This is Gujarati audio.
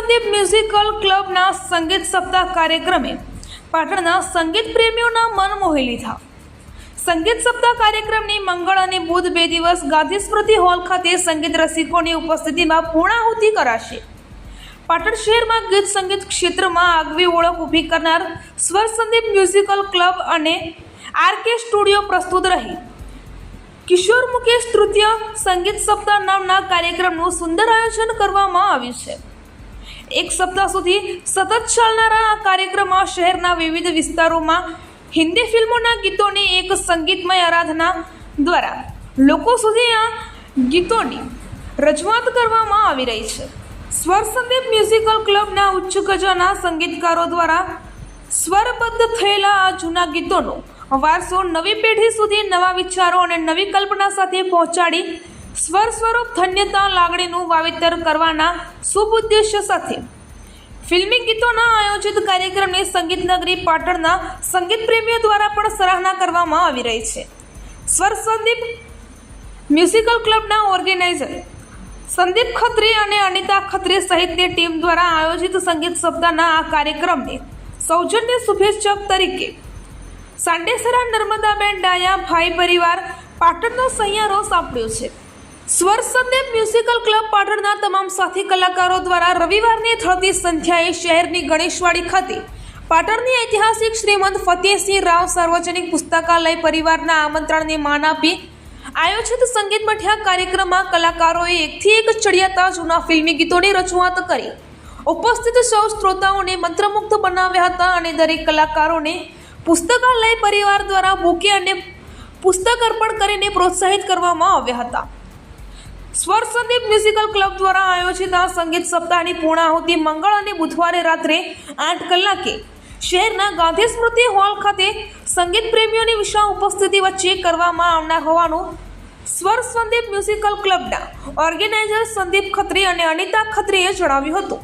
સંદીપ મ્યુઝિકલ ક્લબના સંગીત સપ્તાહ કાર્યક્રમે પાટણના સંગીત પ્રેમીઓના મન મોહી લીધા. સંગીત સપ્તાહ કાર્યક્રમની મંગળ અને બુધ બે દિવસ ગાંધી સ્મૃતિ હોલ ખાતે સંગીત રસિકોની ઉપસ્થિતિમાં પૂર્ણાહુતિ કરાશે. પાટણ શહેરમાં ગીત સંગીત ક્ષેત્રમાં આગવી ઓળખ ઊભી કરનાર સ્વર સંદીપ મ્યુઝિકલ ક્લબ અને આરકે સ્ટુડિયો પ્રસ્તુત રહી. કિશોર મુકેશ તૃતીય સંગીત સપ્તાહ નામના કાર્યક્રમનું સુંદર આયોજન કરવામાં આવ્યું છે. એક સપ્તાહ સુધી સતત ચાલનારા આ કાર્યક્રમમાં શહેરના વિવિધ વિસ્તારોમાં હિન્દી ફિલ્મોના ગીતોની એક સંગીતમય આરાધના દ્વારા લોકો સુધી આ ગીતોની રજૂઆત કરવામાં આવી રહી છે. સ્વર સંદીપ મ્યુઝિકલ ક્લબના ઉચ્ચ ગજાના સંગીતકારો દ્વારા સ્વરબદ્ધ થયેલા આ જૂના ગીતોનો વારસો નવી પેઢી સુધી નવા વિચારો અને નવી કલ્પના સાથે પહોંચાડી સ્વર સ્વરૂપ ધન્યતા લાગણીનું વાવેતર કરવાના શુભ ઉદ્દેશ્ય સાથે ફિલ્મી ગીતોના આયોજિત કાર્યક્રમની સંગીત નગરી પાટણના સંગીત પ્રેમીઓ દ્વારા પણ સરાહના કરવામાં આવી રહી છે. સ્વર સંદીપ મ્યુઝિકલ ક્લબના ઓર્ગેનાઇઝર સંદીપ ખત્રી અને અનિતા ખત્રી સહિતની ટીમ દ્વારા આયોજિત સંગીત સપ્તાહના આ કાર્યક્રમને સૌજન્ય શુભેચ્છક તરીકે સાંડેસરા નર્મદાબેન ડાયા ભાઈ પરિવાર પાટણનો સહિયારો સાંપડ્યો છે. સ્વર સંદેપ મ્યુઝિકલ ક્લબ પાટણના તમામ સાથી કલાકારો દ્વારા રવિવારની થતી સંધ્યાએ શહેરની ગણેશવાડી ખાતે પાટણની ઐતિહાસિક શ્રીમંત ફતેહસિંહ રાવ સાર્વજનિક પુસ્તકાલય પરિવારના આમંત્રણને માન આપી આયોજિત સંગીત મઠિયા કાર્યક્રમમાં કલાકારોએ એકથી એક ચડિયાતા જૂના ફિલ્મી ગીતોની રજૂઆત કરી. ઉપસ્થિત સૌ શ્રોતાઓને મંત્રમુગ્ધ બનાવ્યા હતા અને દરેક કલાકારોને પુસ્તકાલય પરિવાર દ્વારા બુકે અને પુસ્તક અર્પણ કરીને પ્રોત્સાહિત કરવામાં આવ્યા હતા. સ્વર સંદીપ મ્યુઝિકલ ક્લબ દ્વારા આયોજિત આ સંગીત સપ્તાહની પૂર્ણાહુતિ મંગળ અને બુધવારે રાત્રે આઠ કલાકે. શહેરના ગાંધી સ્મૃતિ હોલ ખાતે સંગીત પ્રેમીઓની વિશાળ ઉપસ્થિતિ વચ્ચે કરવામાં આવનાર હોવાનું સ્વર સંદીપ મ્યુઝિકલ ક્લબના ઓર્ગેનાઇઝર સંદીપ ખત્રી અને અનિતા ખત્રીએ જણાવ્યું હતું.